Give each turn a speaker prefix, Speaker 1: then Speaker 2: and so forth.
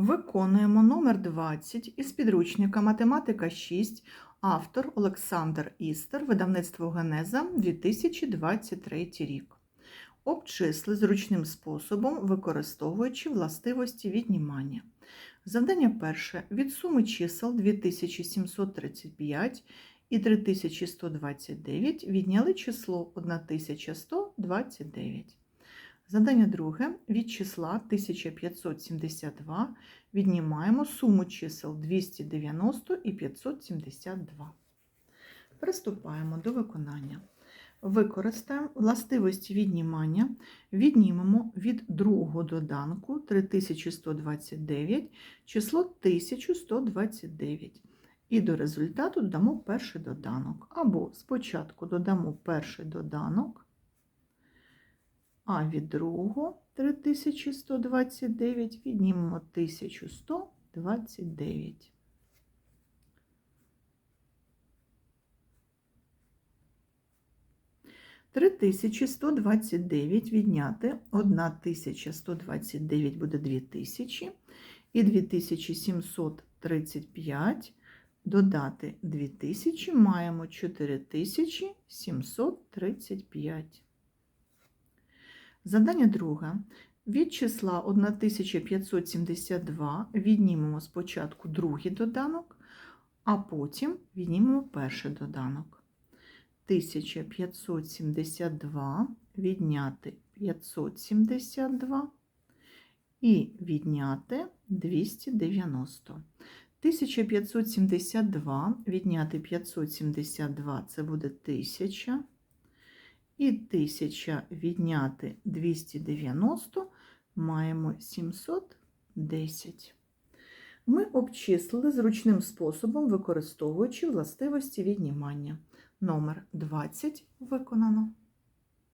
Speaker 1: Виконуємо номер 20 із підручника Математика 6, автор Олександр Істер, видавництво Генеза 2023 рік. Обчисли зручним способом, використовуючи властивості віднімання. Завдання перше. Від суми чисел 2735 і 3129 відняли число 1129. Завдання друге. Від числа 1572 віднімаємо суму чисел 290 і 572. Приступаємо до виконання. Використаємо властивості віднімання, віднімемо від другого доданку 3129 число 1129. І до результату додамо перший доданок. Або спочатку додамо перший доданок, а від другого 3129 віднімемо 1129. Три тисячі сто двадцять дев'ять відняти одна тисяча сто двадцять дев'ять буде дві тисячі, і дві тисячі сімсот тридцять п'ять додати дві тисячі маємо чотири тисячі сімсот тридцять п'ять. Завдання друге. Від числа 1572 віднімемо спочатку другий доданок, а потім віднімемо перший доданок. 1572 відняти 572 і відняти 290. 1572 відняти 572 це буде 1000. І 1000 відняти 290 маємо 710. Ми обчислили зручним способом, використовуючи властивості віднімання. Номер 20 виконано.